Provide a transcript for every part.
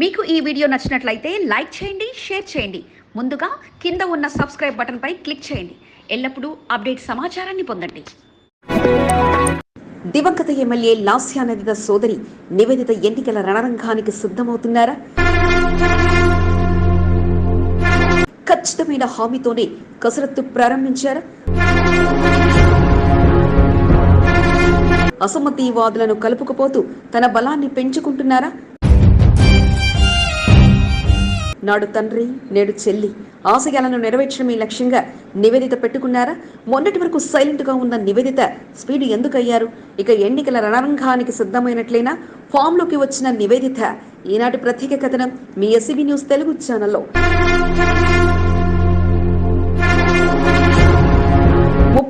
మీకు ఈ వీడియో నచ్చినట్లయితే లైక్ చేయండి షేర్ చేయండి. ముందుగా కింద ఉన్న సబ్స్క్రైబ్ బటన్పై క్లిక్ చేయండి. ఎల్లప్పుడూ అప్డేట్ సమాచారాన్ని పొందండి. దివంగత ఎమ్మెల్యే లాస్యా నదిత సోదరి నివేదిత ఎన్నికల రణరంగానికి సిద్ధమవుతున్నారా? ఖచ్చితమైన హామీతోనే కసరత్తు ప్రారంభించారా? అసమ్మతివాదులను కలుపుకుపోతూ తన బలాన్ని పెంచుకుంటున్నారా? నాడు తండ్రి నేడు చెల్లి. ఆశయాలను ఈ లక్ష్యంగా నివేదిత పెట్టుకున్నారా? మొన్నటి వరకు సైలెంట్గా ఉన్న నివేదిత స్పీడ్ ఎందుకయ్యారు? ఇక ఎన్నికల రణరంగానికి సిద్ధమైనట్లయినా ఫామ్లోకి వచ్చిన నివేదిత. ఈనాటి ప్రత్యేక కథనం మీ ఎస్సీబీ న్యూస్ తెలుగు ఛానల్లో.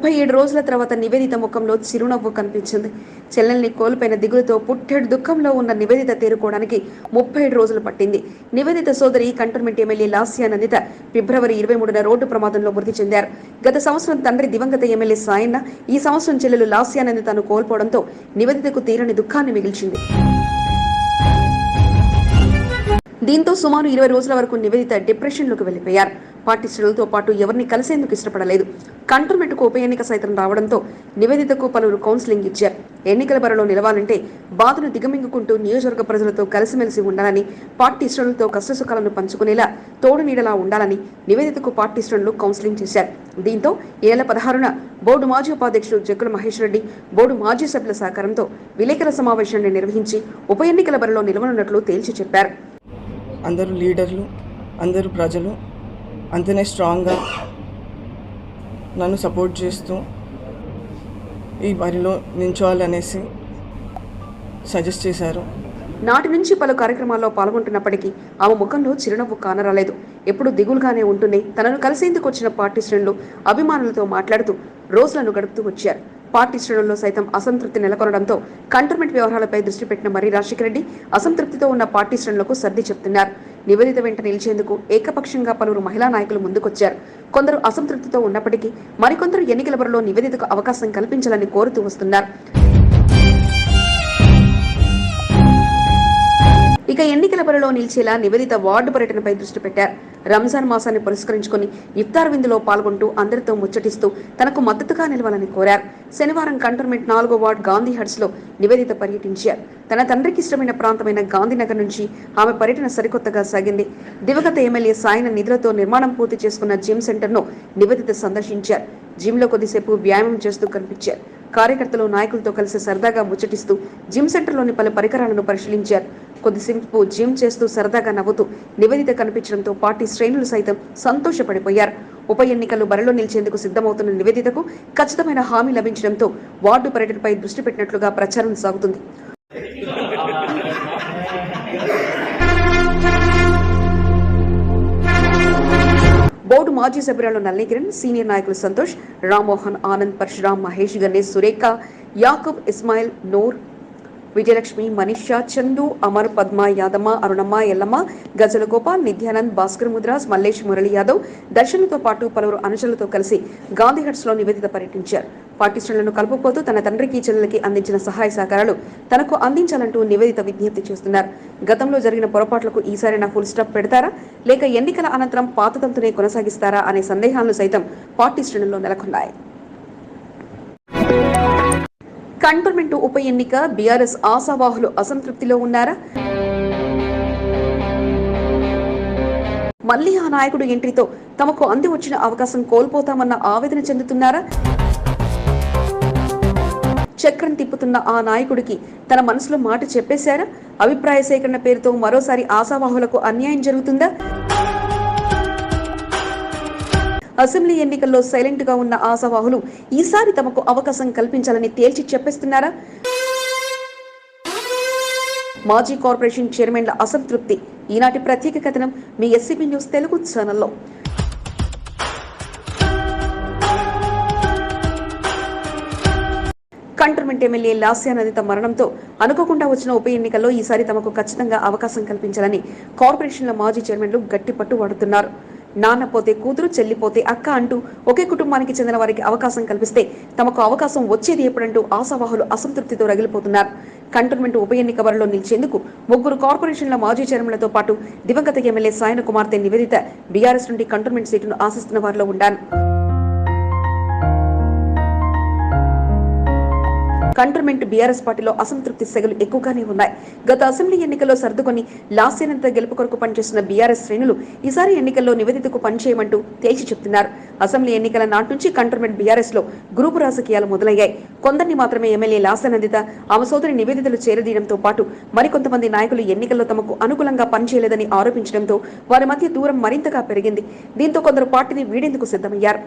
ముప్పై ఏడు రోజుల తర్వాత నివేదిత ముఖంలో చిరునవ్వు కనిపించింది. చెల్లెల్ని కోల్పోయిన దిగులుతో పుట్టెడు దుఃఖంలో ఉన్న నివేదిత తేరుకోవడానికి ముప్పై ఏడు రోజులు పట్టింది. నివేదిత సోదరి కంటోన్మెంట్ ఎమ్మెల్యే లాస్యా నందిత ఫిబ్రవరి ఇరవై మూడున రోడ్డు ప్రమాదంలో మృతి చెందారు. గత సంవత్సరం తండ్రి దివంగత ఎమ్మెల్యే సాయన్న ఈ సంవత్సరం చెల్లెలు లాస్యానందితను కోల్పోవడంతో నివేదితకు తీరని దుఃఖాన్ని మిగిల్చింది. దీంతో సుమారు ఇరవై రోజుల వరకు నివేదిత డిప్రెషన్లోకి వెళ్ళిపోయారు పార్టీ శ్రేణులతో పాటు ఎవరిని కలిసేందుకు ఇష్టపడలేదు. కంటోన్మెంట్కు ఉప ఎన్నిక సైతం రావడంతో నివేదితకు పలువురు కౌన్సిలింగ్ ఇచ్చారు. ఎన్నికల బరిలో నిలవాలంటే బాధను దిగమింగుకుంటూ నియోజకవర్గ ప్రజలతో కలిసిమెలిసి ఉండాలని పార్టీ శ్రేణులతో కష్టసుఖాలను పంచుకునేలా తోడు నీడలా ఉండాలని నివేదితకు పార్టీ శ్రేణులు కౌన్సిలింగ్ చేశారు. దీంతో ఈ నెల పదహారున బోర్డు మాజీ ఉపాధ్యక్షుడు జగ్గుల మహేష్ రెడ్డి బోర్డు మాజీ సభ్యుల సహకారంతో విలేకరుల సమావేశాన్ని నిర్వహించి ఉప ఎన్నికల బరిలో నిలవనున్నట్లు తేల్చి చెప్పారు. అందరూ లీడర్లు అందరూ ప్రజలు అంతనే స్ట్రాంగ్గా నన్ను సపోర్ట్ చేస్తూ ఈ బరిలో నించోవాలనేసి సజెస్ట్ చేశారు. నాటి నుంచి పలు కార్యక్రమాల్లో పాల్గొంటున్నప్పటికీ ఆమె ముఖంలో చిరునవ్వు కానరాలేదు. ఎప్పుడు దిగులుగానే ఉంటుంది తనను కలిసేందుకు వచ్చిన పార్టీ శ్రేణులు అభిమానులతో మాట్లాడుతూ రోజులను గడుపుతూ వచ్చారు. పార్టీ శ్రేణుల్లో సైతం అసంతృప్తి నెలకొనడంతో కంటర్మెంట్ వ్యవహారాలపై దృష్టి పెట్టిన మర్రి రాజశేఖర రెడ్డి అసంతృప్తితో ఉన్న పార్టీ శ్రేణులకు సర్ది చెప్తున్నారు. నివేదిత వెంట నిలిచేందుకు ఏకపక్షంగా పలువురు మహిళా నాయకులు ముందుకొచ్చారు. కొందరు అసంతృప్తితో ఉన్నప్పటికీ మరికొందరు ఎన్నికల బరిలో నివేదితకు అవకాశం కల్పించాలని కోరుతూ వస్తున్నారు. ఇక ఎన్నికల బరిలో నిలిచేలా నివేదిత వార్డు పర్యటనపై దృష్టి పెట్టారు. రంజాన్ మాసాన్ని పురస్కరించుకుని ఇఫ్తార్ విందులో పాల్గొంటూ అందరితో ముచ్చటిస్తూ తనకు మద్దతుగా నిలవాలని కోరారు. శనివారం కంటోన్మెంట్ నాలుగో వార్డ్ గాంధీ హట్స్లో నివేదిత పర్యటించారు. తన తండ్రికి ఇష్టమైన ప్రాంతమైన గాంధీనగర్ నుంచి ఆమె పర్యటన సరికొత్తగా సాగింది. దివగత ఎమ్మెల్యే సాయన నిధులతో నిర్మాణం పూర్తి చేసుకున్న జిమ్ సెంటర్ను నివేదిత సందర్శించారు. జిమ్లో కొద్దిసేపు వ్యాయామం చేస్తూ కనిపించారు. కార్యకర్తలు నాయకులతో కలిసి సరదాగా ముచ్చటిస్తూ జిమ్ సెంటర్లోని పలు పరికరాలను పరిశీలించారు. కొద్దిసేపు జిమ్ చేస్తూ సరదాగా నవ్వుతూ నివేదిత కనిపించడంతో పార్టీ శ్రేణులు సైతం సంతోషపడిపోయారు. ఉప ఎన్నికల్లో బరిలో నిలిచేందుకు సిద్ధమవుతున్న నివేదితకు ఖచ్చితమైన హామీ లభించడంతో వార్డు పర్యటనపై దృష్టి పెట్టినట్లుగా ప్రచారం సాగుతుంది. బోర్డు మాజీ సభ్యురాలు నల్లికిరణ్ సీనియర్ నాయకులు సంతోష్ రామ్మోహన్ ఆనంద్ పరశురామ్ మహేష్ గణేష్ సురేఖ యాకబ్ ఇస్మాయిల్ నూర్ విజయలక్ష్మి మనీషా చందు అమర్ పద్మ యాదమ్మ అరుణమ్మ ఎల్లమ్మ గజల గోపాల్ నిత్యానంద్ భాస్కర్ ముద్రాస్ మల్లేష్ మురళి యాదవ్ దర్శన్తో పాటు పలువురు అనుచరులతో కలిసి గాంధీ హట్స్లో నివేదిత పర్యటించారు. పార్టీ శ్రేణులను కలుపుకోతూ తన తండ్రికి చెల్లెలకి అందించిన సహాయ సహకారాలు తనకు అందించాలంటూ నివేదిత విజ్ఞప్తి చేస్తున్నారు. గతంలో జరిగిన పొరపాట్లకు ఈసారి నా ఫుల్ స్టాప్ పెడతారా? లేక ఎన్నికల అనంతరం పాత తంతునే కొనసాగిస్తారా అనే సందేహాలు సైతం పార్టీ శ్రేణుల్లో నెలకొన్నాయి. కంటోన్మెంట్ ఉప ఎన్నిక బీఆర్ఎస్ ఆశావాహులు అసంతృప్తిలో ఉన్నారా? మళ్ళీ ఆ నాయకుడు ఎంట్రీతో తమకు అంది వచ్చిన అవకాశం కోల్పోతామన్న ఆవేదన చెందుతున్నారా? చక్రం తిప్పుతున్న ఆ నాయకుడికి తన మనసులో మాట చెప్పేశారా? అభిప్రాయ సేకరణ పేరుతో మరోసారి ఆశావాహులకు అన్యాయం జరుగుతుందా? అసెంబ్లీ ఎన్నికల్లో సైలెంట్గా ఉన్న ఆశావాహులు ఈసారి తమకు అవకాశం కల్పించాలని తేల్చి చెప్పేస్తున్నారా? మాజీ కార్పొరేషన్ చైర్మన్ల అసంతృప్తి. ఈనాటి ప్రత్యేక కథనం మీ ఎస్సీబీ న్యూస్ తెలుగు ఛానల్లో. కంటర్మెంట్ ఎమ్మెల్యే లాస్యా నదిత మరణంతో అనుకోకుండా వచ్చిన ఉప ఎన్నికల్లో ఈసారి తమకు ఖచ్చితంగా అవకాశం కల్పించాలని కార్పొరేషన్ల మాజీ చైర్మన్లు గట్టి పట్టు పడుతున్నారు నాన్న పోతే కూతురు చెల్లిపోతే అక్క అంటూ ఒకే కుటుంబానికి చెందిన వారికి అవకాశం కల్పిస్తే తమకు అవకాశం వచ్చేది ఎప్పుడంటూ ఆశావాహులు అసంతృప్తితో రగిలిపోతున్నారు. కంటోన్మెంట్ ఉప ఎన్నిక బరిలో నిలిచేందుకు ముగ్గురు కార్పొరేషన్ల మాజీ చైర్మన్లతో పాటు దివంగత ఎమ్మెల్యే సాయన కుమార్తె నివేదిత బీఆర్ఎస్ నుండి కంటోన్మెంట్ సీటును ఆశిస్తున్న వారిలో ఉండారు కంటోన్మెంట్ బీఆర్ఎస్ పార్టీలో అసంతృప్తి సెగలు ఎక్కువగానే ఉన్నాయి. గత అసెంబ్లీ ఎన్నికల్లో సర్దుకొని లాస్యనంత గెలుపు కొరకు పనిచేస్తున్న బీఆర్ఎస్ శ్రేణులు ఈసారి ఎన్నికల్లో నివేదితకు పనిచేయమంటూ తేల్చి చెప్తున్నారు. అసెంబ్లీ ఎన్నికల నాటి నుంచి కంటోన్మెంట్ బీఆర్ఎస్లో గ్రూపు రాజకీయాలు మొదలయ్యాయి. కొందరిని మాత్రమే ఎమ్మెల్యే లాస్యనందిత ఆమె సోదరి నివేదితలు చేరదీయడంతో పాటు మరికొంతమంది నాయకులు ఎన్నికల్లో తమకు అనుకూలంగా పనిచేయలేదని ఆరోపించడంతో వారి మధ్య దూరం మరింతగా పెరిగింది. దీంతో కొందరు పార్టీని వీడేందుకు సిద్ధమయ్యారు?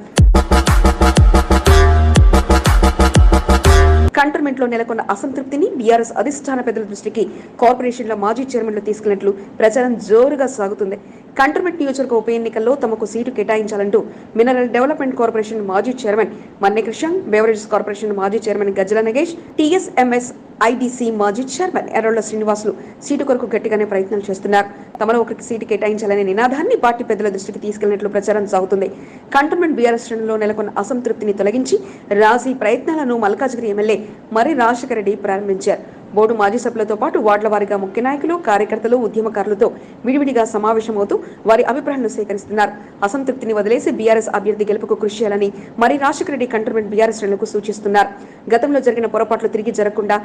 కంటర్మెంట్లో నెలకొన్న అసంతృప్తిని బీఆర్ఎస్ అధిష్టాన పెద్దల దృష్టికి కార్పొరేషన్ల మాజీ చైర్మన్లు తీసుకెళ్ళినట్లు ప్రచారం జోరుగా సాగుతుంది. కంటర్మెంట్ నియోజకవర్గ ఉప ఎన్నికల్లో తమకు సీటు కేటాయించాలంటూ మినరల్ డెవలప్మెంట్ కార్పొరేషన్ మాజీ chairman Manne Krishna beverages corporation మాజీ chairman Gajjala Nagesh TSMS IDC మాజీ చైర్మన్ ఎర్రళ్ళ శ్రీనివాసులు సీటు కొరకు గట్టిగానే ప్రయత్నాలు చేస్తున్నారు. తమలో ఒకరికి సీటు కేటాయించాలనే నినాదాన్ని పార్టీ పెద్దల దృష్టికి తీసుకెళ్ళినట్లు ప్రచారం సాగుతుంది. కంటోన్మెంట్ బీఆర్ఎస్ శ్రేణిలో నెలకొన్న అసంతృప్తిని తొలగించి రాజీ ప్రయత్నాలను మల్కాజ్గిరి ఎమ్మెల్యే మరి రాజశేఖర రెడ్డి ప్రారంభించారు. బోర్డు మాజీ సభ్యులతో పాటు వార్డుల వారీగా ముఖ్య నాయకులు కార్యకర్తలు ఉద్యమకారులతో విడివిడిగా సమావేశమవుతూ వారి అభిప్రాయాలను సేకరిస్తున్నారు. అసంతృప్తిని వదిలేసి బీఆర్ఎస్ అభ్యర్థి గెలుపుకు కృషి చేయాలని మరి రాజశేఖర రెడ్డి కంటోన్మెంట్ బీఆర్ఎస్ శ్రేణులకు సూచిస్తున్నారు. గతంలో జరిగిన పొరపాట్లు తిరిగి జరగకుండా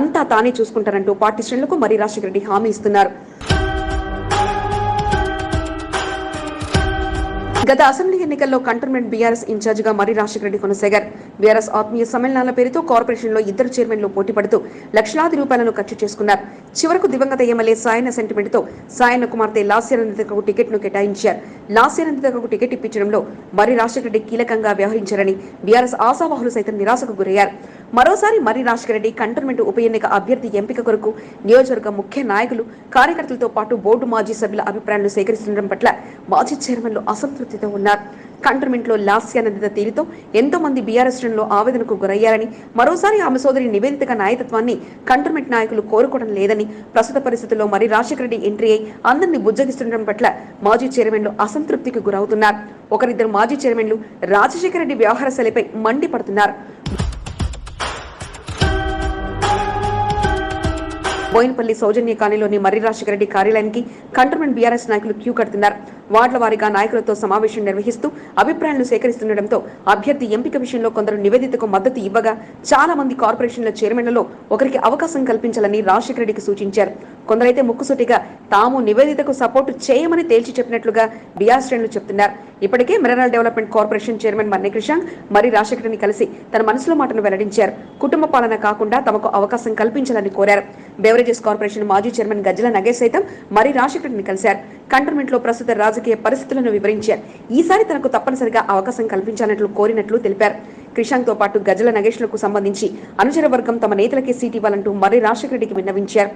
అంతా తానే చూసుకుంటారంటూ పార్టీ శ్రేణులకు మరి రాజశేఖర రెడ్డి హామీ ఇస్తున్నారు. గత అసెంబ్లీ ఎన్నికల్లో కంటోన్మెంట్ బీఆర్ఎస్ ఇన్ఛార్జిగా మరి రాజశేఖర రెడ్డి కొనసాగారు. వీఆర్ఎస్ ఆత్మీయ సమ్మేళనాల పేరుతో కార్పొరేషన్లో ఇద్దరు చైర్మన్లు పోటీ పడుతూ లక్షలాది రూపాయలను ఖర్చు చేసుకున్నారు. చివరకు దివంగత ఎమ్మెల్యే సాయన సెంటిమెంట్తో సాయన కుమార్తె లాస్యానందితకు టికెట్ను కేటాయించారు. లాస్యానందితకు టికెట్ ఇప్పించడంలో మరి రాజశేఖర రెడ్డి కీలకంగా వ్యవహరించారని బీఆర్ఎస్ ఆశావాహులు సైతం నిరాశకు గురయ్యారు. మరోసారి మరి రాజశేఖర రెడ్డి కంటోన్మెంట్ ఉప ఎన్నిక అభ్యర్థి ఎంపిక కొరకు నియోజకవర్గ ముఖ్య నాయకులు కార్యకర్తలతో పాటు బోర్డు మాజీ సభ్యుల అభిప్రాయాలు సేకరిస్తుండడం పట్ల మాజీ చైర్మన్లు అసంతృప్తితో ఉన్నారు. కంటోన్మెంట్లో లాస్యానందిత తీరుతో ఎంతో మంది బీఆర్ఎస్ శ్రేణులు ఆవేదనకు గురయ్యారని మరోసారి ఆమె సోదరి నివేదితగా నాయకత్వాన్ని కంటోన్మెంట్ నాయకులు కోరుకోవడం లేదని ప్రస్తుత పరిస్థితుల్లో మరి రాజశేఖర రెడ్డి ఎంట్రీ అయి అందరినీ బుజ్జగిస్తుండడం పట్ల మాజీ చైర్మన్లు అసంతృప్తికి గురవుతున్నారు. ఒకరిద్దరు మాజీ చైర్మన్లు రాజశేఖర రెడ్డి వ్యవహార శైలిపై మండిపడుతున్నారు. బోయినపల్లి సౌజన్య కాలనీలోని మర్రి రాజశేఖర రెడ్డి కార్యాలయానికి కంటోన్మెంట్ బీఆర్ఎస్ నాయకులు క్యూ కడుతున్నారు. వార్డుల వారీగా నాయకులతో సమావేశం నిర్వహిస్తూ అభిప్రాయాలను సేకరిస్తుండటంతో అభ్యర్థి ఎంపిక విషయంలో కొందరు నివేదితకు మద్దతు ఇవ్వగా చాలా మంది కార్పొరేషన్ల చైర్మన్లలో ఒకరికి అవకాశం కల్పించాలని రాజశేఖర రెడ్డికి సూచించారు. కొందరైతే ముక్కుసూటిగా తాము నివేదితకు సపోర్టు చేయమని తేల్చి చెప్పినట్లుగా బీఆర్ శ్రేణులు చెప్తున్నారు. ఇప్పటికే mineral development corporation chairman Manne Krishank మరి రాజశేఖరని కలిసి తన మనసులో మాటను వెల్లడించారు. కుటుంబ పాలన కాకుండా తమకు అవకాశం కల్పించాలని కోరారు. బెవరేజెస్ కార్పొరేషన్ మాజీ చైర్మన్ గజ్జల నగేష్ సైతం మరి రాజశేఖరని కలిశారు. కంటోన్మెంట్లో ప్రస్తుత రాజకీయ పరిస్థితులను వివరించారు. ఈసారి తనకు తప్పనిసరిగా అవకాశం కల్పించాలన్నట్లు కోరినట్లు తెలిపారు. క్రిషాంక్తో పాటు గజల నగేష్లకు సంబంధించి అనుచర వర్గం తమ నేతలకే సీట్ ఇవ్వాలంటూ మరి రాజశేఖర రెడ్డికి విన్నవించారు.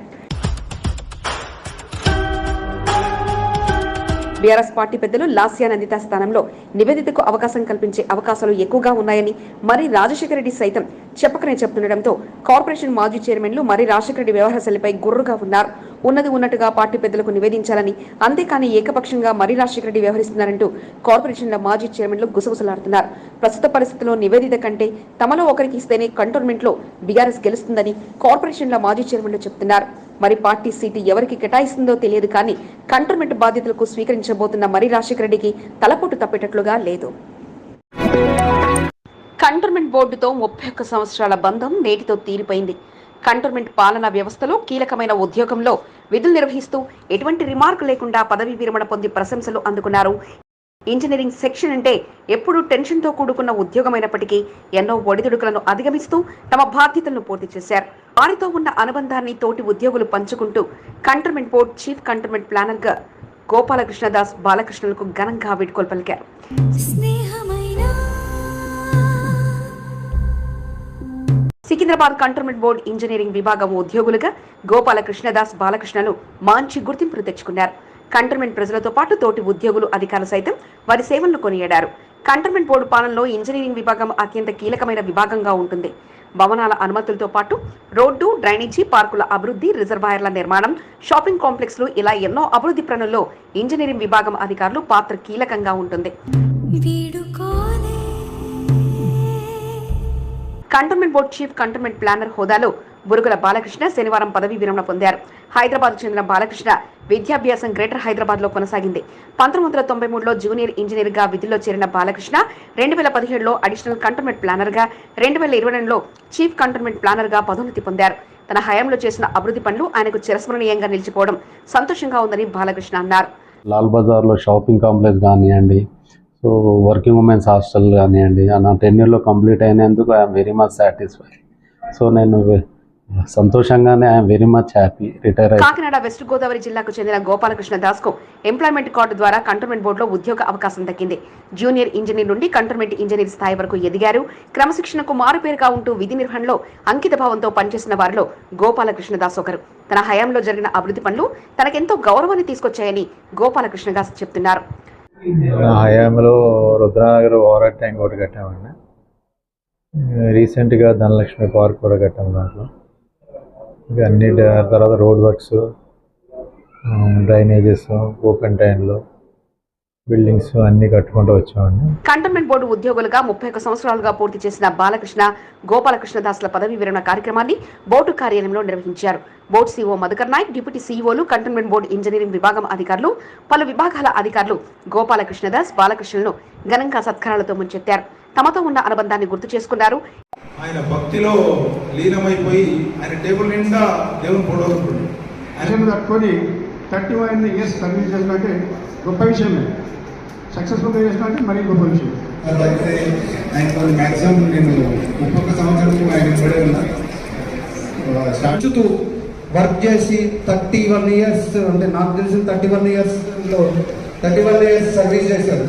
బీఆర్ఎస్ పార్టీ పెద్దలు లాస్యా నందిత స్థానంలో నివేదితకు అవకాశం కల్పించే అవకాశాలు ఎక్కువగా ఉన్నాయని మరి రాజశేఖర రెడ్డి సైతం చెప్పకనే చెప్తుండటంతో కార్పొరేషన్ మాజీ చైర్మన్లు మరి రాజశేఖర రెడ్డి వ్యవహార శైలిపై గుర్రుగా ఉన్నారు. ఉన్నది ఉన్నట్టుగా పార్టీ పెద్దలకు నివేదించాలని అంతేకాని ఏకపక్షంగా మరి రాజశేఖర రెడ్డి వ్యవహరిస్తున్నారంటూ కార్పొరేషన్ల మాజీ చైర్మన్లు గుసగుసలాడుతున్నారు. ప్రస్తుత పరిస్థితుల్లో నివేదిత కంటే తమలో ఒకరికి ఇస్తేనే కంటోన్మెంట్లో బీఆర్ఎస్ గెలుస్తుందని కార్పొరేషన్ల మాజీ చైర్మన్లు చెప్తున్నారు. మరి పార్టీ సీటు ఎవరికి కేటాయిస్తుందో తెలియదు కానీ కంటర్మెంట్ బాధ్యతలకు స్వీకరించబోతున్న మరి రాజశేఖర రెడ్డికి తలపోటు తప్పేటట్లుగా లేదు. కంటర్మెంట్ బోర్డుతో ముప్పై ఒక్క సంవత్సరాల బంధం నేటితో తీరిపోయింది. కంటోన్మెంట్ పాలనా వ్యవస్థలో కీలకమైన ఉద్యోగంలో విధులు నిర్వహిస్తూ ఎటువంటి రిమార్క్ లేకుండా పదవీ విరమణ పొంది ప్రశంసలు అందుకున్నారు. ఇంజనీరింగ్ సెక్షన్ అంటే ఎప్పుడూ టెన్షన్తో కూడుకున్న ఉద్యోగమైనప్పటికీ ఎన్నో ఒడిదుడుకులను అధిగమిస్తూ తమ బాధ్యతలను పూర్తి చేశారు. వారితో ఉన్న అనుబంధాన్ని తోటి ఉద్యోగులు పంచుకుంటూ కంటోన్మెంట్ బోర్డు చీఫ్ కంటోన్మెంట్ ప్లానర్గా గోపాలకృష్ణదాస్ బాలకృష్ణలకు ఘనంగా వీడ్కోలు పలికారు. సికింద్రాబాద్ కంటోన్మెంట్ బోర్డు ఇంజనీరింగ్ విభాగం ఉద్యోగులుగా గోపాల కృష్ణదాస్ బాలకృష్ణలు మంచి గుర్తింపును తెచ్చుకున్నారు. కంటోన్మెంట్ ప్రజలతో పాటు తోటి ఉద్యోగులు అధికారులు సైతం వారి సేవలను కొనియాడారు. కంటోన్మెంట్ బోర్డు పాలనలో ఇంజనీరింగ్ విభాగం అత్యంత కీలకమైన విభాగంగా ఉంటుంది. భవనాల అనుమతులతో పాటు రోడ్డు డ్రైనేజీ పార్కుల అభివృద్ధి రిజర్వాయర్ల నిర్మాణం షాపింగ్ కాంప్లెక్స్లు ఇలా ఎన్నో అభివృద్ధి పనుల్లో ఇంజనీరింగ్ విభాగం అధికారులు పాత్ర కీలకంగా ఉంటుంది. Cantonment board chief cantonment planner హోదాలో బురుగుల బాలకృష్ణ శనివారం పదవీ విరమణ పొందారు. హైదరాబాద్ చెందిన బాలకృష్ణ విద్యాభ్యాసం గ్రేటర్ హైదరాబాద్లో కొనసాగింది. పంతొమ్మిది వందల తొంభై మూడులో జూనియర్ ఇంజనీర్గా విధుల్లో చేరిన బాలకృష్ణ రెండు వేల పదిహేడులో అడిషనల్ కంటోన్మెంట్ ప్లానర్గా రెండు వేల ఇరవై రెండులో చీఫ్ కంటోన్మెంట్ ప్లానర్గా పదోన్నతి పొందారు. తన హయాంలో చేసిన అభివృద్ధి పనులు ఆయనకు చిరస్మరణీయంగా నిలిచిపోవడం సంతోషంగా ఉందని బాలకృష్ణ అన్నారు. లాల్ బజార్లో షాపింగ్ కాంప్లెక్స్ కానివ్వండి సో వర్కింగ్ ఉమెన్స్ హాస్టల్ కానివ్వండి నా టెన్యూర్లో కంప్లీట్ అయినందుకు I'm very much satisfy so నేను సంతోషంగానే I'm very much happy retire Kakinada West Godavari జిల్లాకు చెందిన గోపాలకృష్ణ దాస్కు ఎంప్లాయ్మెంట్ కార్డు ద్వారా కంటోన్మెంట్ బోర్డులో ఉద్యోగ అవకాశం దక్కింది. జూనియర్ ఇంజనీర్ నుండి కంటోన్మెంట్ ఇంజనీర్ స్థాయి వరకు ఎదిగారు. క్రమశిక్షణకు మారుపేరుగా ఉంటూ విధి నిర్వహణలో అంకిత భావంతో పనిచేసిన వారిలో గోపాలకృష్ణ దాస్ ఒకరు. తన హయాంలో జరిగిన అభివృద్ధి పనులు తనకెంతో గౌరవాన్ని తీసుకొచ్చాయని గోపాలకృష్ణ దాస్ చెప్తున్నారు. నా హయాంలో రుద్రానగర్ ఓవర్ ట్యాంక్ ఒకటి కట్టామండి. రీసెంట్గా ధనలక్ష్మి పార్క్ కూడా కట్టాము దాంట్లో. ఇంకా అన్ని తర్వాత రోడ్ వర్క్స్ డ్రైనేజెస్ ఓపెన్ టైన్లు బిల్డింగ్స్ అన్ని కట్టుకుంటూ వచ్చామండి. కంటోన్మెంట్ బోర్డు ఉద్యోగులుగా ముప్పై ఒక్క సంవత్సరాలుగా పూర్తి చేసిన బాలకృష్ణ గోపాలకృష్ణ దాస్ల పదవీ విరమణ కార్యక్రమాన్ని బోర్డు కార్యాలయంలో నిర్వహించారు. Board CO Madhukar Naik deputy సీఈఓలు cantonment board engineering విభాగం అధికారులు పలు విభాగాల అధికారులు గోపాలకృష్ణ దాస్ బాలకృష్ణను ఘనంగా సత్కారాలతో ముంచెత్తారు. తమతో ఉన్న అనుబంధాన్ని గుర్తు చేసుకున్నారు. ఆయన భక్తిలో లీనమైపోయి ఆయన టేబుల్ నిండా దేవుని ఉంటుంది అసలు కట్టుకొని థర్టీ వన్ ఇయర్స్ సర్వీస్ చేసినట్టే గొప్ప విషయమే. సక్సెస్ఫుల్గా చేసినట్టే మరీ గొప్ప విషయం. అయితే ఆయన మ్యాక్సిమం నేను ఒక్కొక్క సంవత్సరం ఆయన కూడా ఉన్నా. వర్క్ చేసి థర్టీ వన్ ఇయర్స్ అంటే నాకు తెలిసిన థర్టీ వన్ ఇయర్స్లో థర్టీ వన్ ఇయర్స్ సర్వీస్ చేశారు.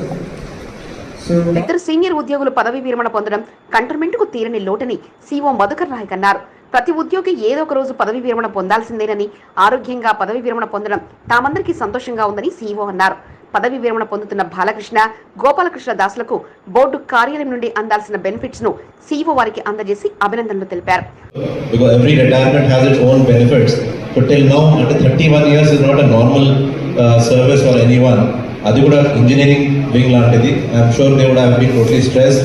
ఇద్దరు సీనియర్ ఉద్యోగులు పదవీ విరమణ పొందడం కంటోన్మెంట్కు తీరని లోటని సీఓ మధుకర్ నాయక్ అన్నారు ప్రతి ఉద్యోగి ఏదో ఒక రోజు పదవి విరమణ పొందాల్సిందేనని ఆరోగ్యంగా పదవి విరమణ పొందడం తామందరికీ సంతోషంగా ఉందని సీఓ అన్నారు పదవి విరమణ పొందుతున్న బాలకృష్ణ గోపాలకృష్ణ దాసులకు బోర్డు కార్యాలయం నుండి అందాల్సిన బెనిఫిట్స్ను సీఓ వారికి అందజేసి అభినందనలు తెలిపారు because every retirement has its own benefits. But till now, under 31 years is not a normal uh, service for anyone. అది కూడా ఇంజనీరింగ్ వింగ్ లాంటిది I'm sure they would have been totally stress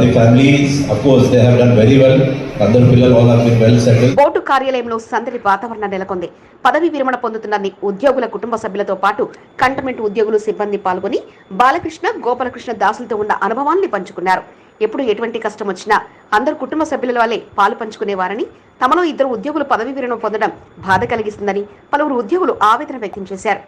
the families of course they have done very well అందరు పిల్లలు all have been well settle board కార్యాలయంలో సందడి వాతావరణం నెలకొంది. పదవి విరమణ పొందుతున్న ని- ఉద్యోగుల కుటుంబ సభ్యులతో పాటు కంటోన్మెంట్ ఉద్యోగులు సిబ్బంది పాల్గొని బాలకృష్ణ గోపాలకృష్ణ దాసులతో ఉన్న అనుభవాల్ని పంచుకున్నారు. ఎప్పుడు ఎటువంటి కష్టం వచ్చినా అందరు కుటుంబ సభ్యుల వల్లే పాలు పంచుకునేవారని తమలో ఇద్దరు ఉద్యోగులు పదవి విరమణ పొందడం బాధ కలిగిస్తుందని పలువురు ఉద్యోగులు ఆవేదన వ్యక్తం చేశారు.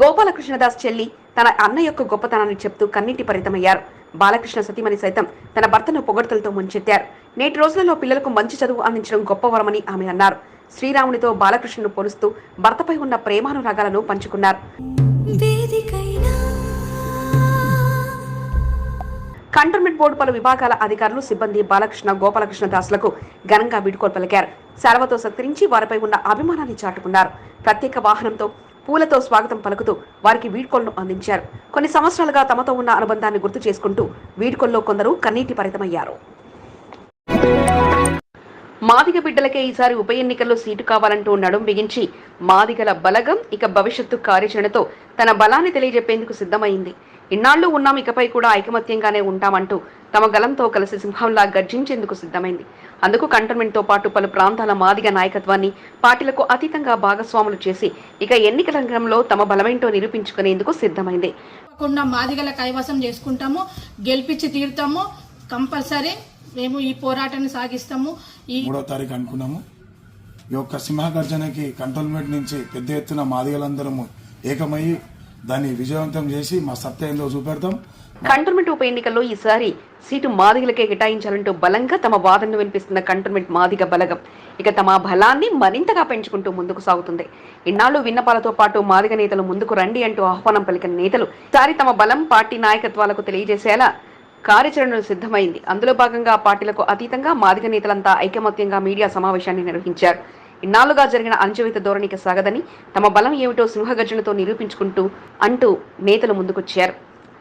గోపాలకృష్ణదాస్ చెల్లి తన అన్న యొక్క గొప్పతనాన్ని చెప్తూ కన్నీటి పరితమయ్యారు. బాలకృష్ణ సతీమణి సైతం తన భర్తను పొగడ్తలతో ముంచెత్తారు. నేటి రోజులలో పిల్లలకు మంచి చదువు అందించడం గొప్ప వరమని ఆమె అన్నారు. శ్రీరామునితో బాలకృష్ణను పోలుస్తూ భర్తపై ఉన్న ప్రేమానురాగాలను పంచుకున్నారు. కంటోన్మెంట్ బోర్డు పలు విభాగాల అధికారులు సిబ్బంది బాలకృష్ణ గోపాలకృష్ణ దాసులకు ఘనంగా వీడ్కోలు పలికారు. సెలవుతో సత్కరించి వారిపై ఉన్న అభిమానాన్ని చాటుకున్నారు. ప్రత్యేక వాహనంతో పూలతో స్వాగతం పలుకుతూ వారికి వీడ్కోలను అందించారు. కొన్ని సంవత్సరాలుగా తమతో ఉన్న అనుబంధాన్ని గుర్తు చేసుకుంటూ వీడ్కోల్లో కొందరు కన్నీటి పరితమయ్యారు. మాదిగ బిడ్డలకే ఈసారి ఉప ఎన్నికల్లో సీటు కావాలంటూ నడుం బిగించి మాదిగల బలగం ఇక భవిష్యత్తు కార్యాచరణతో తన బలాన్ని తెలియజెప్పేందుకు సిద్ధమైంది. ఇన్నాళ్ళు ఉన్నాం ఇకపై కూడా ఐకమత్యంగానే ఉంటామంటూ తమ గలంతో కలిసి సింహంలా గర్జించేందుకు సిద్ధమైంది. అందుకు కంటోన్మెంట్తో పాటు పలు ప్రాంతాల మాదిగ నాయకత్వాన్ని పార్టీలకు అతీతంగా భాగస్వాములు చేసి ఇక ఎన్నికల రంగంలో తమ బలమేంటో నిరూపించుకునేందుకు సిద్ధమైంది. మాదిగల కైవసం చేసుకుంటాము గెలిపించి తీరుతాము కంపల్సరీ మేము ఈ పోరాటాన్ని సాగిస్తాము. ఈ మూడో తారీఖు అనుకున్నాము. ఈ యొక్క సింహగర్జనకి కంటోన్మెంట్ నుంచి పెద్ద ఎత్తున మాదిగలందరము ఏకమయ్యి దాన్ని విజయవంతం చేసి మా సత్తా ఏందో చూపెడతాం. కంటోన్మెంట్ ఉప ఎన్నికల్లో ఈసారి సీటు మాదిగలకే కేటాయించాలంటూ బలంగా తమ వాదనను వినిపిస్తున్న కంటోన్మెంట్ మాదిగ బలగం. ఇక తమ బలాన్ని మరింతగా పెంచుకుంటూ ముందుకు సాగుతుంది. ఇన్నాళ్ళు విన్నపాలతో పాటు మాదిగ నేతలు ముందుకు రండి అంటూ ఆహ్వానం పలికిన నేతలు ఈసారి తమ బలం పార్టీ నాయకత్వాలకు తెలియజేసేలా కార్యాచరణలు సిద్ధమైంది. అందులో భాగంగా ఆ పార్టీలకు అతీతంగా మాదిగ నేతలంతా ఐకమత్యంగా మీడియా సమావేశాన్ని నిర్వహించారు. ఇన్నాళ్ళుగా జరిగిన అంచవిత ధోరణికి సాగదని తమ బలం ఏమిటో సింహగర్జనతో నిరూపించుకుంటూ అంటూ నేతలు ముందుకొచ్చారు.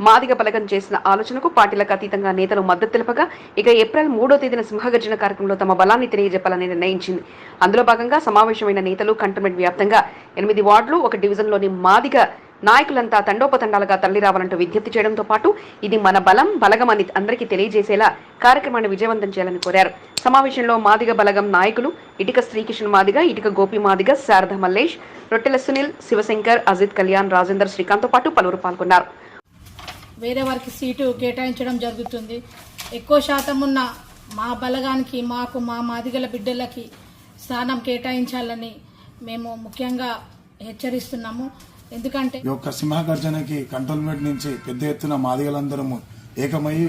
మాదిగ బలగం చేసిన ఆలోచనకు పార్టీలకు అతీతంగా నేతలు మద్దతు తెలపగా ఇక ఏప్రిల్ మూడో తేదీన సింహగర్జన కార్యక్రమంలో తమ బలాన్ని తెలియజెప్పాలని నిర్ణయించింది. అందులో భాగంగా సమావేశమైన నేతలు కంటోన్మెంట్ వ్యాప్తంగా ఎనిమిది వార్డులు ఒక డివిజన్లోని మాదిగ నాయకులంతా తండోపతండాలుగా తరలిరావాలంటూ విజ్ఞప్తి చేయడంతో పాటు ఇది మన బలం బలగం అని అందరికీ తెలియజేసేలా కార్యక్రమాన్ని విజయవంతం చేయాలని కోరారు. సమావేశంలో మాదిగ బలగం నాయకులు ఇటుక శ్రీకృష్ణ మాదిగ ఇటుక గోపి మాదిగ శారద మల్లేష్ రొట్టెల సునీల్ శివశంకర్ అజిత్ కళ్యాణ్ రాజేందర్ శ్రీకాంత్తో పాటు పలువురు పాల్గొన్నారు. వేరే వారికి సీటు కేటాయించడం జరుగుతుంది. ఎక్కువ శాతం ఉన్న మా బలగానికి మాకు మా మాదిగల బిడ్డలకి స్థానం కేటాయించాలని మేము ముఖ్యంగా హెచ్చరిస్తున్నాము. ఎందుకంటే ఈ యొక్క సింహగర్జనకి కంటోన్మెంట్ నుంచి పెద్ద ఎత్తున మాదిగలందరము ఏకమయ్యి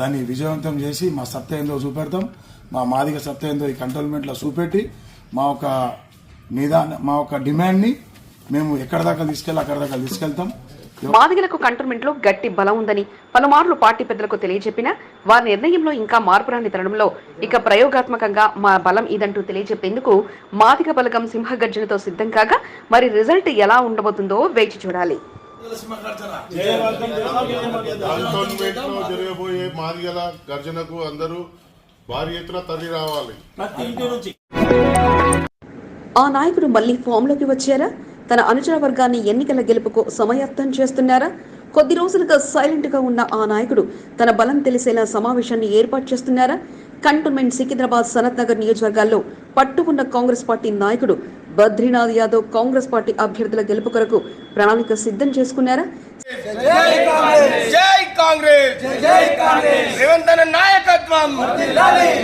దాన్ని విజయవంతం చేసి మా సత్తా ఏందో చూపెడతాం. మా మాదిగ సత్తా ఏందో ఈ కంటోన్మెంట్లో చూపెట్టి మా ఒక నిదాన మా ఒక డిమాండ్ని మేము ఎక్కడ దాకా తీసుకెళ్ళి అక్కడ దాకా తీసుకెళ్తాం. మాదిగలకు కంటోన్మెంట్లో గట్టి బలం ఉందని పలుమార్లు పార్టీ పెద్దలకు తెలియజెప్పినా వారి నిర్ణయంలో ఇంకా మార్పు రాని తరుణంలో ఇక ప్రయోగాత్మకంగా మా బలం ఇదంటూ తెలియజెప్పేందుకు మాదిగ బలగం సింహగర్జనతో సిద్ధం కాగా మరి రిజల్ట్ ఎలా ఉండబోతుందో వేచి చూడాలి. కంటోన్మెంట్లో జరగబోయే మాదిగల గర్జనకు అందరూ భారీ ఎత్తున తరలి రావాలి. ఆ నాయకుడు మళ్ళీ ఫామ్లోకి వచ్చారా? తన అనుచర వర్గాన్ని ఎన్నికల గెలుపుకు సమయార్థం చేస్తున్నారా? కొద్ది రోజులుగా సైలెంట్గా ఉన్న ఆ నాయకుడు తన బలం తెలిసేలా సమావేశాన్ని ఏర్పాటు చేస్తున్నారా? కంటోన్మెంట్ సికింద్రాబాద్ సనత్ నగర్ నియోజకవర్గాల్లో పట్టు ఉన్న కాంగ్రెస్ పార్టీ నాయకుడు బద్రీనాథ్ యాదవ్ కాంగ్రెస్ పార్టీ అభ్యర్థుల గెలుపు కొరకు ప్రణాళిక సిద్ధం చేసుకున్నారా?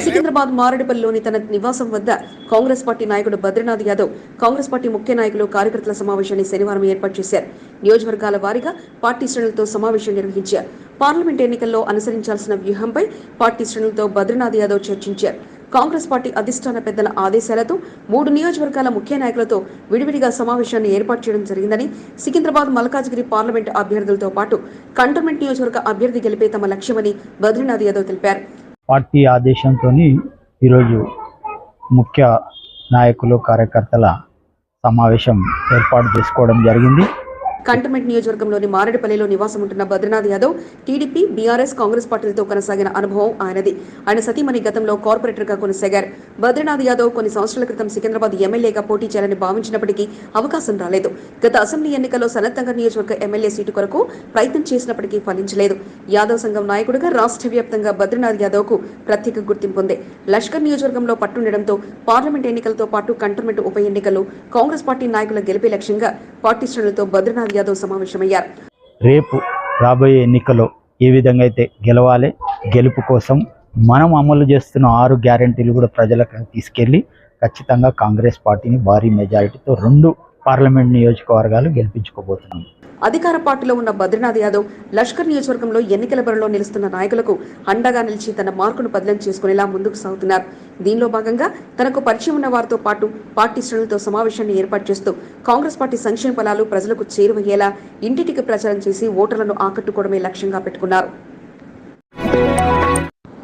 సికింద్రాబాద్ మారేడుపల్లిలోని తన నివాసం వద్ద కాంగ్రెస్ పార్టీ నాయకుడు బద్రీనాథ్ యాదవ్ కాంగ్రెస్ పార్టీ ముఖ్య నాయకులు కార్యకర్తల సమావేశాన్ని శనివారం ఏర్పాటు చేశారు. నియోజకవర్గాల వారీగా పార్టీ శ్రేణులతో సమావేశం నిర్వహించారు. పార్లమెంట్ ఎన్నికల్లో అనుసరించాల్సిన వ్యూహంపై పార్టీ శ్రేణులతో బద్రీనాథ్ యాదవ్ చర్చించారు. కాంగ్రెస్ పార్టీ అధిష్టాన పెద్దల ఆదేశాలతో మూడు నియోజకవర్గాల ముఖ్య నాయకులతో విడివిడిగా సమావేశాన్ని ఏర్పాటు చేయడం జరిగిందని సికింద్రాబాద్ మల్కాజ్గిరి పార్లమెంటు అభ్యర్థులతో పాటు కంటోన్మెంట్ నియోజకవర్గ అభ్యర్థి గెలిపే తమ లక్ష్యమని బద్రీనాథ్ యాదవ్ తెలిపారు. పార్టీ ఆదేశంతో ఈరోజు ముఖ్య నాయకులు కార్యకర్తల సమావేశం ఏర్పాటు చేసుకోవడం జరిగింది. కంటోన్మెంట్ నియోజకవర్గంలోని మారేడుపల్లిలో నివాసం ఉంటున్న Badrinath Yadav TDP BRS Congress పార్టీలతో కొనసాగిన అనుభవం ఆయనది. ఆయన సతీమణి గతంలో కార్పొరేటర్గా కొనసాగారు. బద్రీనాథ్ యాదవ్ కొన్ని సంవత్సరాల క్రితం సికింద్రాబాద్ ఎమ్మెల్యేగా పోటీ చేయాలని భావించినప్పటికీ అవకాశం రాలేదు. గత అసెంబ్లీ ఎన్నికల్లో సనత్నగర్ నియోజకవర్గ ఎమ్మెల్యే సీటు కొరకు ప్రయత్నం చేసినప్పటికీ ఫలించలేదు. యాదవ్ సంఘం నాయకుడిగా రాష్ట్ర వ్యాప్తంగా బద్రీనాథ్ యాదవ్కు ప్రత్యేక గుర్తింపు ఉంది. లష్కర్ నియోజకవర్గంలో పట్టుండడంతో పార్లమెంట్ ఎన్నికలతో పాటు కంటోన్మెంట్ ఉప ఎన్నికలు కాంగ్రెస్ పార్టీ నాయకుల గెలిపే లక్ష్యంగా పార్టీ శ్రేణులతో బద్రీనాథ్ యాదవ్ సమావేశమయ్యారు. రేపు రాబోయే ఎన్నికలో ఏ విధంగా అయితే గెలవాలి గెలుపు కోసం మనం అమలు చేస్తున్న ఆరు గ్యారంటీలు కూడా ప్రజలకు తీసుకెళ్ళి ఖచ్చితంగా కాంగ్రెస్ పార్టీని భారీ మెజారిటీతో రెండు పార్లమెంట్ నియోజకవర్గాలు గెలిపించుకోబోతున్నాం అధికార పార్టీలో ఉన్న బద్రీనాథ్ యాదవ్ లష్కర్ నియోజకవర్గంలో ఎన్నికల బరిలో నిలుస్తున్న నాయకులకు అండగా నిలిచి తన మార్కును బదిలం చేసుకునేలా ముందుకు సాగుతున్నారు. దీనిలో భాగంగా తనకు పరిచయం ఉన్న వారితో పాటు పార్టీ శ్రేణులతో సమావేశాన్ని ఏర్పాటు చేస్తూ కాంగ్రెస్ పార్టీ సంక్షేమ ఫలాలు ప్రజలకు చేరువయ్యేలా ఇంటింటికి ప్రచారం చేసి ఓటర్లను ఆకట్టుకోవడమే లక్ష్యంగా పెట్టుకున్నారు.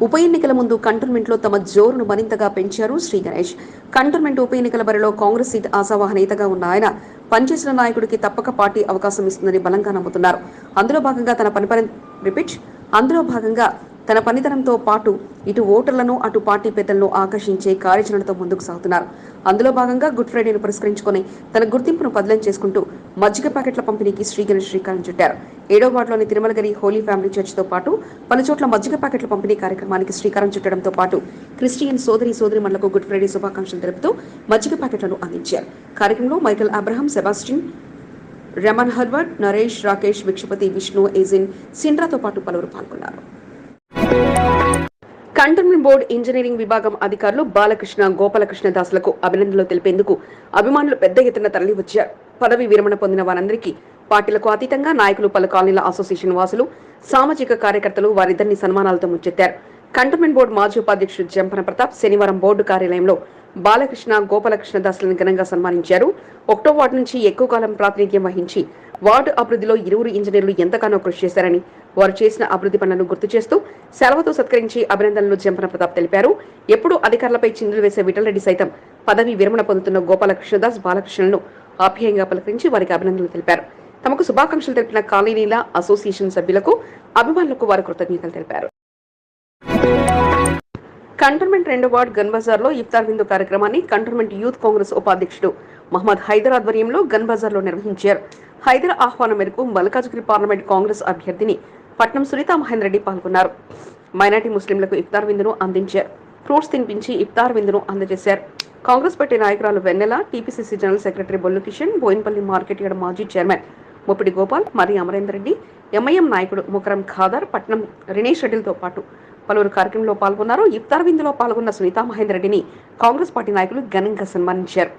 ఉప ఎన్నికల ముందు కంటోన్మెంట్లో తమ జోరును మరింతగా పెంచారు శ్రీ గణేష్. కంటోన్మెంట్ ఉప ఎన్నికల బరిలో కాంగ్రెస్ సీట్ ఆశావాహ నేతగా ఉన్న ఆయన పనిచేసిన నాయకుడికి తప్పక పార్టీ అవకాశం ఇస్తుందని బలంగా నమ్ముతున్నారు. అందులో భాగంగా తన పని రిపీట్ అందులో భాగంగా తన పనితనంతో పాటు ఇటు ఓటర్లను అటు పార్టీ పెద్దలను ఆకర్షించే కార్యాచరణతో ముందుకు సాగుతున్నారు. అందులో భాగంగా గుడ్ ఫ్రైడేను పురస్కరించుకొని తన గుర్తింపును బదిలం చేసుకుంటూ మజ్జిగ ప్యాకెట్ల పంపిణీకి శ్రీ శ్రీకారం చుట్టారు. ఏడో వార్డులోని తిరుమలగిరి హోలీ ఫ్యామిలీ చర్చ్తో పాటు పలు చోట్ల మజ్జిగ ప్యాకెట్ల పంపిణీ కార్యక్రమానికి శ్రీకారం చుట్టడంతో పాటు క్రిస్టియన్ సోదరి సోదరి మండలకు గుడ్ ఫ్రైడే శుభాకాంక్షలు తెలుపుతూ మజ్జిగ ప్యాకెట్లను అందించారు. కార్యక్రమంలో Michael Abraham Sebastian Raman Harvard Naresh Rakesh Vikshapati Vishnu ఏజిన్ సిండ్రాతో పాటు పలువురు పాల్గొన్నారు. కంటోన్మెంట్ బోర్డు ఇంజనీరింగ్ విభాగం అధికారులు బాలకృష్ణ గోపాలకృష్ణ దాసులకు అభినందనలు తెలిపేందుకు అభిమానులు పెద్ద ఎత్తున తరలి వచ్చారు పదవి విరమణ పొందిన వారందరికీ పార్టీలకు అతీతంగా నాయకులు పలు కాలనీల అసోసియేషన్ వాసులు సామాజిక కార్యకర్తలు వారిద్దరిని సన్మానాలతో ముచ్చెత్తారు. కంటోన్మెంట్ బోర్డు మాజీ ఉపాధ్యక్షుడు జంపన ప్రతాప్ శనివారం బోర్డు కార్యాలయంలో బాలకృష్ణ గోపాలకృష్ణ దాసులను ఘనంగా సన్మానించారు. ఒకటో వార్డు నుంచి ఎక్కువ కాలం ప్రాతినిధ్యం వహించి వార్డు అభివృద్ధిలో ఇరువురు ఇంజనీర్లు ఎంతగానో కృషి చేశారని వారు చేసిన అభివృద్ధి పనులను గుర్తు చేస్తూ సెలవుతో సత్కరించి అభినందనలు జంపన ప్రతాప్ తెలిపారు. ఎప్పుడూ అధికారులపై చిందులు వేసే విఠలరెడ్డి సైతం పదవి విరమణ పొందుతున్న గోపాలకృష్ణదాస్ బాలకృష్ణలను ఆప్యాయంగా పలకరించి వారికి అభినందనలు తెలిపారు. తమకు శుభాకాంక్షలు తెలిపిన కాలనీల అసోసియేషన్ సభ్యులకు అభిమానులకు వారు కృతజ్ఞతలు తెలిపారు. కంటోన్మెంట్ రెండో వార్డ్ గన్బజార్లో ఇఫ్తార్ విందు కార్యక్రమాన్ని కంటోన్మెంట్ యూత్ కాంగ్రెస్ ఉపాధ్యక్షుడు మహమ్మద్ హైదర్ ఆధ్వర్యంలో గన్ బజార్లో నిర్వహించారు. హైదర్ ఆహ్వానం మేరకు మల్కాజ్గిరి పార్లమెంట్ కాంగ్రెస్ అభ్యర్థిని పట్నం సునీతా మహేందర్ రెడ్డి పాల్గొన్నారు. మైనార్టీ ముస్లింలకు ఇఫ్తార్ విందును అందించారు. ఫ్రూట్స్ తినిపించి ఇఫ్తార్ విందును అందజేశారు. కాంగ్రెస్ పార్టీ నాయకురాలు Vennela TPCC general secretary Bollu Kishan Bowenpally market yard మాజీ చైర్మన్ ముప్పిడి గోపాల్ మరి అమరేందర్ రెడ్డి ఎంఐఎం నాయకుడు ముకరం ఖాదర్ పట్నం రినేష్ రెడ్డిలతో పాటు పలువురు కార్యక్రమంలో పాల్గొన్నారు. ఇఫ్తార్ విందులో పాల్గొన్న సునీతా మహేందర్ రెడ్డిని కాంగ్రెస్ పార్టీ నాయకులు ఘనంగా సన్మానించారు.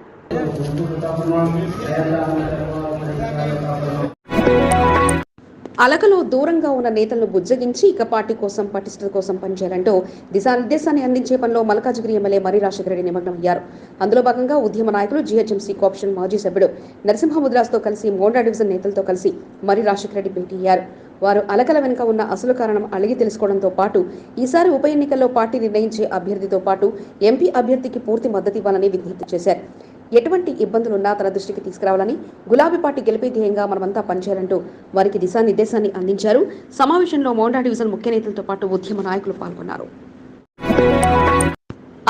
అలకలో దూరంగా ఉన్న నేతలను బుజ్జగించి ఇక పార్టీ కోసం పటిష్టత కోసం పనిచేయాలంటూ దిశానిర్దేశాన్ని అందించే పనిలో మల్కాజ్గిరి ఎమ్మెల్యే మర్రి రాజశేఖర రెడ్డి నిమగ్నమయ్యారు అందులో భాగంగా ఉద్యమ నాయకులు జీహెచ్ఎంసీ కోఆప్షన్ మాజీ సభ్యుడు నరసింహముద్రాస్తో కలిసి మోండా డివిజన్ నేతలతో కలిసి మర్రి రాజశేఖర రెడ్డి భేటీ అయ్యారు. వారు అలకల వెనుక ఉన్న అసలు కారణం అడిగి తెలుసుకోవడంతో పాటు ఈసారి ఉప ఎన్నికల్లో పార్టీ నిర్ణయించే అభ్యర్థితో పాటు ఎంపీ అభ్యర్థికి పూర్తి మద్దతు ఇవ్వాలని విజ్ఞప్తి చేశారు. ఎటువంటి ఇబ్బందులున్నా తన దృష్టికి తీసుకురావాలని గులాబీ పార్టీ గెలిపే ధ్యేయంగా మనమంతా పనిచేయాలంటూ వారికి దిశానిర్దేశాన్ని అందించారు. సమావేశంలో మోండా డివిజన్ ముఖ్య నేతలతో పాటు ఉద్యమ నాయకులు పాల్గొన్నారు.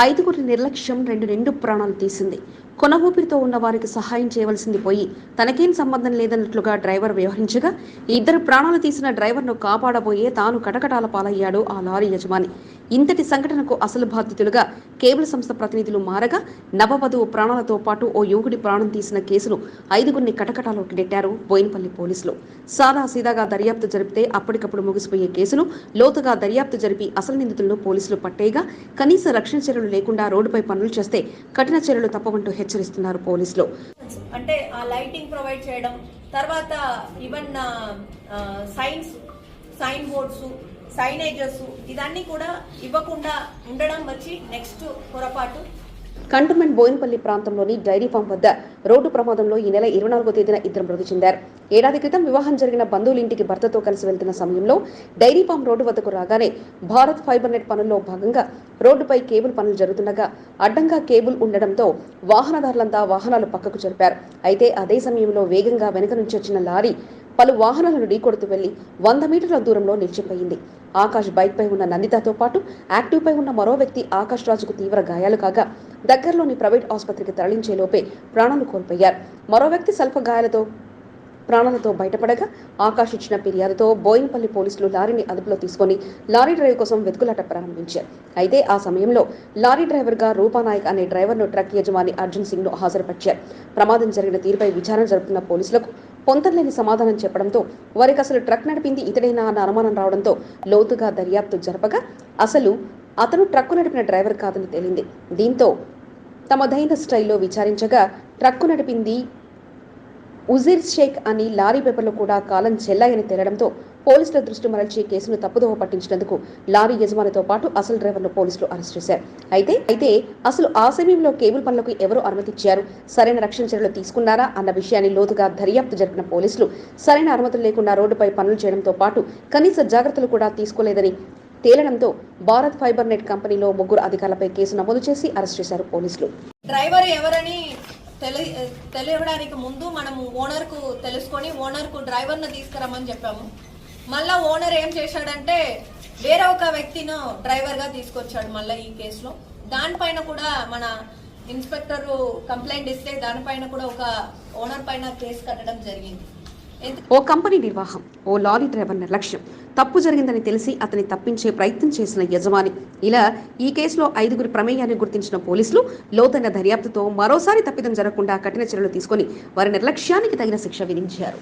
ఐదుగురి నిర్లక్ష్యం రెండు రెండు ప్రాణాలు తీసింది. కొన ఊపిరితో ఉన్న వారికి సహాయం చేయవలసింది పోయి తనకేం సంబంధం లేదన్నట్లుగా డ్రైవర్ వ్యవహరించగా ఇద్దరు ప్రాణాలు తీసిన డ్రైవర్ను కాపాడబోయే తాను కటకటాల పాలయ్యాడు ఆ లారీ యజమాని. ఇంతటి సంఘటనకు అసలు బాధితులుగా కేబుల్ సంస్థ ప్రతినిధులు మారగా నవవధువు ప్రాణాలతో పాటు ఓ యువకుడి ప్రాణం తీసిన కేసును ఐదుగురిని కటకటాలోకి నెట్టారు బోయినపల్లి పోలీసులు. సాదా సీదాగా దర్యాప్తు జరిపితే అప్పటికప్పుడు ముగిసిపోయే కేసును లోతుగా దర్యాప్తు జరిపి అసలు నిందితులను పోలీసులు పట్టేయగా కనీస రక్షణ చర్యలు లేకుండా రోడ్డుపై పనులు చేస్తే కఠిన చర్యలు తప్పవంటూ హెచ్చరిస్తున్నారు పోలీసులు. అంటే ఆ లైటింగ్ ప్రొవైడ్ చేయడం తర్వాత even signs sign boards signages ఇదన్నీ కూడా ఇవ్వకుండా ఉండడం వచ్చి నెక్స్ట్ పొరపాటు. కంటోన్మెంట్ బోయినపల్లి ప్రాంతంలోని డైరీ ఫామ్ వద్ద రోడ్డు ప్రమాదంలో ఈ నెల ఇరవై నాలుగో తేదీన ఇద్దరు మృతి చెందారు. ఏడాది క్రితం వివాహం జరిగిన బంధువుల ఇంటికి భర్తతో కలిసి వెళ్తున్న సమయంలో డైరీ ఫామ్ రోడ్డు వద్దకు రాగానే భారత్ ఫైబర్ నెట్ పనుల్లో భాగంగా రోడ్డుపై కేబుల్ పనులు జరుగుతుండగా అడ్డంగా కేబుల్ ఉండడంతో వాహనదారులంతా వాహనాలు పక్కకు జరిపారు. అయితే అదే సమయంలో వేగంగా వెనుక నుంచి వచ్చిన లారీ పలు వాహనాలను ఢీకొడుతూ వెళ్ళి వంద మీటర్ల దూరంలో నిలిచిపోయింది. ఆకాష్ బైక్పై ఉన్న నందితతో పాటు యాక్టివ్పై ఉన్న మరో వ్యక్తి ఆకాష్ రాజుకు తీవ్ర గాయాలు కాగా దగ్గరలోని ప్రైవేట్ ఆసుపత్రికి తరలించే లోపే ప్రాణాలు కోల్పోయారు. మరో వ్యక్తి స్వల్ప గాయాలతో ప్రాణాలతో బయటపడగా ఆకాష్ ఇచ్చిన ఫిర్యాదుతో బోయినపల్లి పోలీసులు లారీని అదుపులో తీసుకొని లారీ డ్రైవ్ కోసం వెతుకులాట ప్రారంభించారు. అయితే ఆ సమయంలో లారీ డ్రైవర్గా రూపానాయక్ అనే డ్రైవర్ను ట్రక్ యజమాని అర్జున్ సింగ్ను హాజరుపరిచారు. ప్రమాదం జరిగిన తీరుపై విచారణ జరుపుతున్న పోలీసులకు పొంతలేని సమాధానం చెప్పడంతో వారికి అసలు ట్రక్ నడిపింది ఇతడేనా అన్న అనుమానం రావడంతో లోతుగా దర్యాప్తు జరపగా అసలు అతను ట్రక్కు నడిపిన డ్రైవర్ కాదని తేలింది. దీంతో తమదైన స్టైల్లో విచారించగా ట్రక్కు నడిపింది ఉజీర్ షేక్ అని లారీ పేపర్లో కూడా కాలం చెల్లాయని తేలడంతో పోలీసుల దృష్టి మరల్చి కేసును తప్పుదోవ పట్టించినందుకు లారీ యజమానితో పాటు అసలు డ్రైవర్ను పోలీసులు అరెస్ట్ చేశారు. అయితే అయితే అసలు ఆ సమయంలో కేబుల్ పనులకు ఎవరు అనుమతిచ్చారు? సరైన రక్షణ చర్యలు తీసుకున్నారా? అన్న విషయాన్ని లోతుగా దర్యాప్తు జరిపిన పోలీసులు సరైన అనుమతులు లేకుండా రోడ్డుపై పనులు చేయడంతో పాటు కనీస జాగ్రత్తలు కూడా తీసుకోలేదని తేలడంతో భారత్ ఫైబర్ నెట్ కంపెనీలో ముగ్గురు అధికారులపై కేసు నమోదు చేసి అరెస్ట్ చేశారు పోలీసులు. డ్రైవర్ ఎవరని తెలి తెలియడానికి ముందు మనము ఓనర్కు తెలుసుకొని ఓనర్కు డ్రైవర్ను తీసుకురమ్మని చెప్పాము. మళ్ళా ఓనర్ ఏం చేశాడంటే వేరే ఒక వ్యక్తిను డ్రైవర్గా తీసుకొచ్చాడు మళ్ళీ ఈ కేసులో. దానిపైన కూడా మన ఇన్స్పెక్టర్ కంప్లైంట్ ఇస్తే దానిపైన కూడా ఒక ఓనర్ పైన కేసు కట్టడం జరిగింది. ఓ కంపెనీ నిర్వాహం ఓ లారీ డ్రైవర్ నిర్లక్ష్యం. తప్పు జరిగిందని తెలిసి అతని తప్పించే ప్రయత్నం చేసిన యజమాని. ఇలా ఈ కేసులో ఐదుగురి ప్రమేయాన్ని గుర్తించిన పోలీసులు లోతైన దర్యాప్తుతో మరోసారి తప్పిదం జరగకుండా కఠిన చర్యలు తీసుకొని వారి నిర్లక్ష్యానికి తగిన శిక్ష విధించారు.